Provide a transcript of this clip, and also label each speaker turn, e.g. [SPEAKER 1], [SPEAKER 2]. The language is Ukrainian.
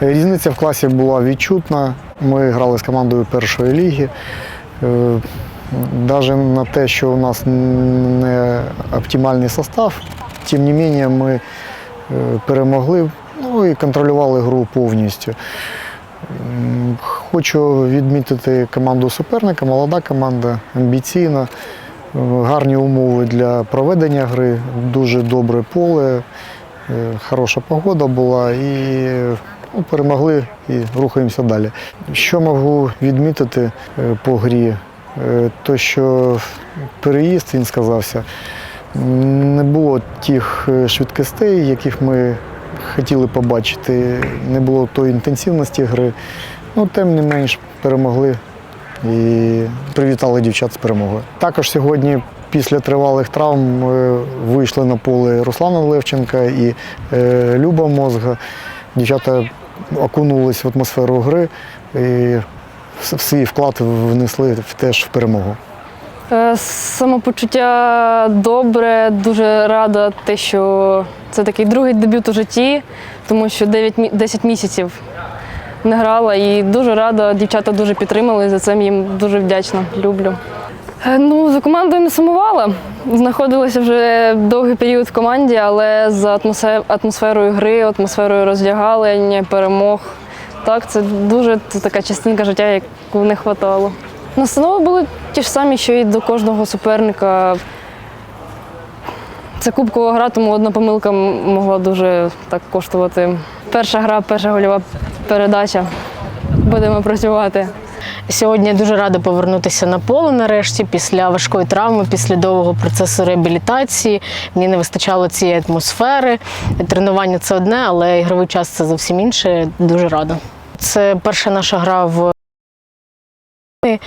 [SPEAKER 1] Різниця в класі була відчутна. Ми грали з командою першої ліги. Навіть на те, що у нас не оптимальний состав, тим не менше ми е, перемогли ну, і контролювали гру повністю. Хочу відмітити команду суперника, молода команда, амбіційна, е, гарні умови для проведення гри, дуже добре поле, е, хороша погода була і ну, перемогли і рухаємося далі. Що можу відмітити е, по грі? Е, То, що переїзд він сказався, не було тих е, швидкостей, яких ми хотіли побачити, не було тої інтенсивності гри. Ну, тим не менш, перемогли і привітали дівчат з перемогою. Також сьогодні, після тривалих травм, вийшли на поле Руслана Левченка і Люба Мозга. Дівчата окунулись в атмосферу гри і свій вклад внесли теж в перемогу.
[SPEAKER 2] Е, Самопочуття добре, дуже рада те, що це такий другий дебют у житті, тому що 9-10 місяців не грала і дуже рада. Дівчата дуже підтримали. За це їм дуже вдячна. Люблю. Е, Ну, за командою не сумувала. Знаходилася вже довгий період в команді, але за атмосферою гри, атмосферою роздягалень, перемог. Так, це дуже це така частинка життя, яку не вистачало. Настанови були ті ж самі, що і до кожного суперника. Це кубкова гра, тому одна помилка могла дуже так коштувати. Перша гра, перша гольова передача. Будемо працювати.
[SPEAKER 3] Сьогодні дуже рада повернутися на поле нарешті після важкої травми, після довгого процесу реабілітації. Мені не вистачало цієї атмосфери. Тренування це одне, але ігровий час це зовсім інше. Дуже рада. Це перша наша гра в е,